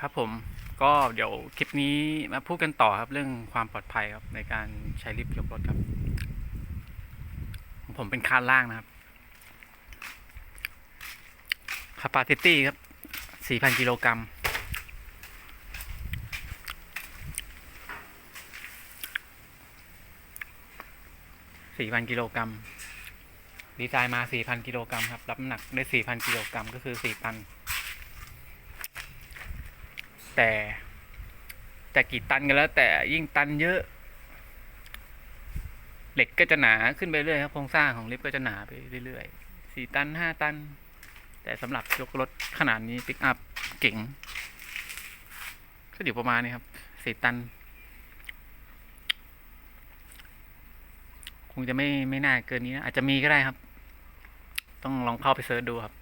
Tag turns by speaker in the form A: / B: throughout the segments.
A: ครับผมก็เดี๋ยวคลิปนี้มาพูดกันต่อครับเรื่องความปลอดภัยครับในการใช้ลิฟต์ยกรถครับ ผมเป็นคานล่างนะครับ capacity ครับ 4,000 กิโลกรัม4,000กิโลกรัมดีไซน์มา4,000กิโลกรัมครับ รับน้ำหนักได้4,000กิโลกรัมก็คือ4ตัน แต่ แต่กี่ตันกันแล้ว แต่ยิ่งตันเยอะ เหล็กก็จะหนาขึ้นไปเรื่อยครับโครงสร้างของลิฟต์ก็จะหนาไปเรื่อยๆสี่ตันห้าตัน แต่สำหรับยกรถขนาดนี้ปิกอัพเก๋งก็อยู่ประมาณนี้ครับสี่ตัน คงจะไม่ไม่น่าเกินนี้นะอาจจะมีก็ได้ครับ ต้องลองเข้าไปเสิร์ชดูครับ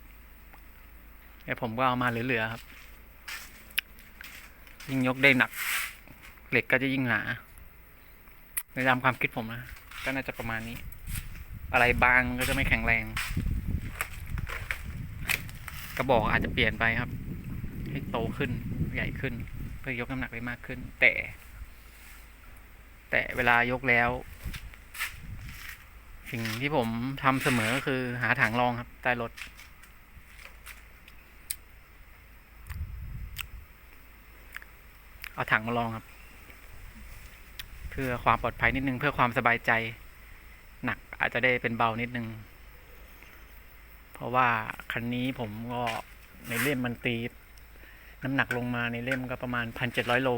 A: แล้วผมก็เอามาเหลือๆครับ ยิ่งยกได้หนัก เหล็กก็จะยิ่งหนาในตามความคิดผมนะ ก็น่าจะประมาณนี้ อะไรบางก็จะไม่แข็งแรง กระบอกอาจจะเปลี่ยนไปครับ ให้โตขึ้นใหญ่ขึ้น เพื่อยกน้ำหนักได้มากขึ้น แต่ แต่เวลายกแล้ว สิ่งที่ผมทำเสมอก็คือหาถังรองครับใต้รถ เอาถังมาลองครับ เพื่อความปลอดภัยนิดนึง เพื่อความสบายใจ หนักอาจจะได้เป็นเบานิดนึง เพราะว่าคันนี้ผมก็ในเล่มมันตี น้ำหนักลงมาในเล่มก็ประมาณพันเจ็ดร้อยโล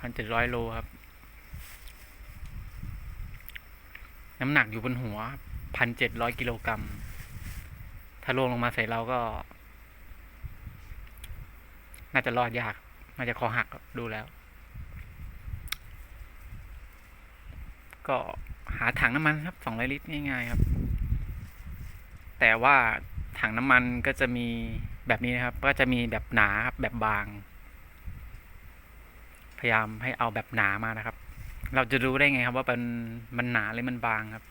A: พันเจ็ดร้อยโลครับ น้ำหนักอยู่บนหัวพันเจ็ดร้อยกิโลกรัมถ้าลงลงมาใส่เราก็ น่าจะรอดยาก น่าจะคอหักดูแล้ว ก็หาถังน้ำมันครับสองร้อยลิตรง่ายๆครับ แต่ว่าถังน้ำมันก็จะมีแบบนี้นะครับ ก็จะมีแบบหนาครับแบบบาง พยายามให้เอาแบบหนามานะครับ เราจะรู้ได้ไงครับ ว่ามันมันหนาหรือมันบางครับ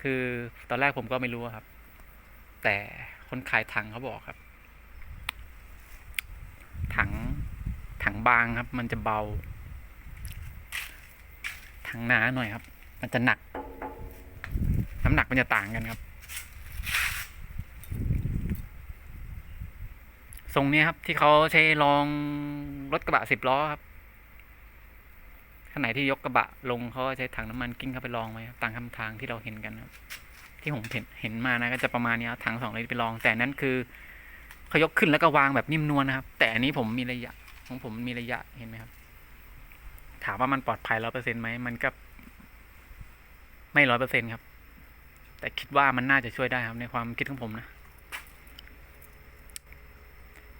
A: คือตอนแรกผมก็ไม่รู้ครับ แต่คนขายถังเขาบอกครับ ถังถั งบางครับ มันจะเบา ถังหนาหน่อยครับ มันจะหนัก น้ำหนักมันจะต่างกันครับ ทรงนี้ครับ ที่เขาใช้ลองรถกระบะสิบล้อครับขณะที่ยกกระบะลงเขาก็ใช้ถังน้ำมันกิ้งเข้าไปลองไว้ครับตามคำทางที่เราเห็นกันครับ ที่ผมเห็นเห็นมานะก็จะประมาณนี้ครับถังสองเลิตรไปลอง แต่นั้นคือเขายกขึ้นแล้วก็วางแบบนิ่มนวลนะครับ แต่อันนี้ผมมีระยะ ของผมมีระยะเห็นไหมครับ ถามว่ามันปลอดภัยร้อยเปอร์เซ็นต์ไหมมันก็ ไม่ร้อยเปอร์เซ็นต์ครับ แต่คิดว่ามันน่าจะช่วยได้ครับในความคิดของผมนะ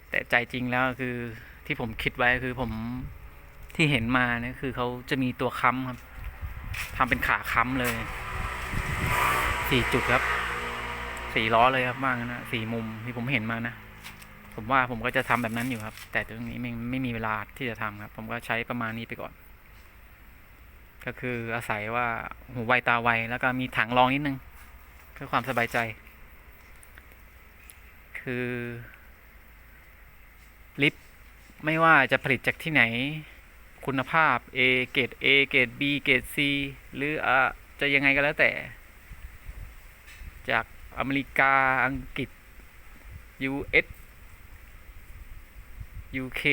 A: แต่ใจจริงแล้วคือที่ผมคิดไว้คือผมที่เห็นมาเนี่ยคือเขาจะมีตัวค้ำครับทำเป็นขาค้ำเลยสี่จุดครับสี่ล้อเลยครับว่างนะสี่มุมที่ผมเห็นมานะ ผมว่าผมก็จะทำแบบนั้นอยู่ครับ แต่ตรงนี้ไม่ไม่มีเวลาที่จะทำครับ ผมก็ใช้ประมาณนี้ไปก่อน ก็คืออาศัยว่าหูไวตาไวแล้วก็มีถังรองนิดนึงเพื่อความสบายใจ คือลิฟต์ไม่ว่าจะผลิตจากที่ไหน คุณภาพ A เกรด A เกรด B เกรด C หรืออะจะยังไงก็แล้วแต่ จากอเมริกาอังกฤษ US UK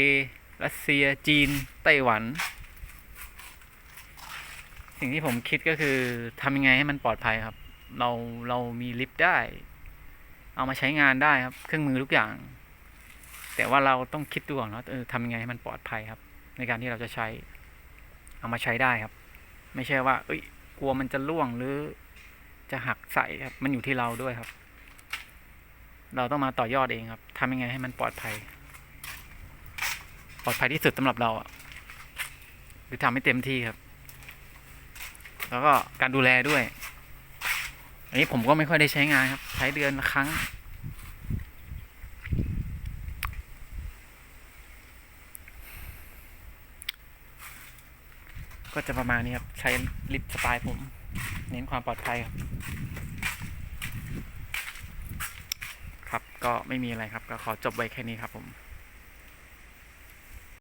A: รัสเซีย จีน ไต้หวัน สิ่งที่ผมคิดก็คือทำยังไงให้มันปลอดภัยครับ เราเรามีลิฟต์ได้ เอามาใช้งานได้ครับ เครื่องมือทุกอย่าง แต่ว่าเราต้องคิดดูก่อนว่าเออทำยังไงให้มันปลอดภัยครับ ในการที่เราจะใช้ เอามาใช้ได้ครับ ไม่ใช่ว่า เอ้ย กลัวมันจะล่วงหรือจะหักใส่ครับ มันอยู่ที่เราด้วยครับ เราต้องมาต่อยอดเองครับทำยังไงให้มันปลอดภัย ปลอดภัยที่สุดสำหรับเราอะหรือทำให้เต็มที่ครับ แล้วก็การดูแลด้วย อันนี้ผมก็ไม่ค่อยได้ใช้งานครับ ใช้เดือนละครั้ง ก็จะประมาณนี้ครับ ใช้ลิฟต์สไตล์ผม เน้นความปลอดภัยครับคครับก็ไม่มีอะไรครับ ก็ขอจบไว้แค่นี้ครับผม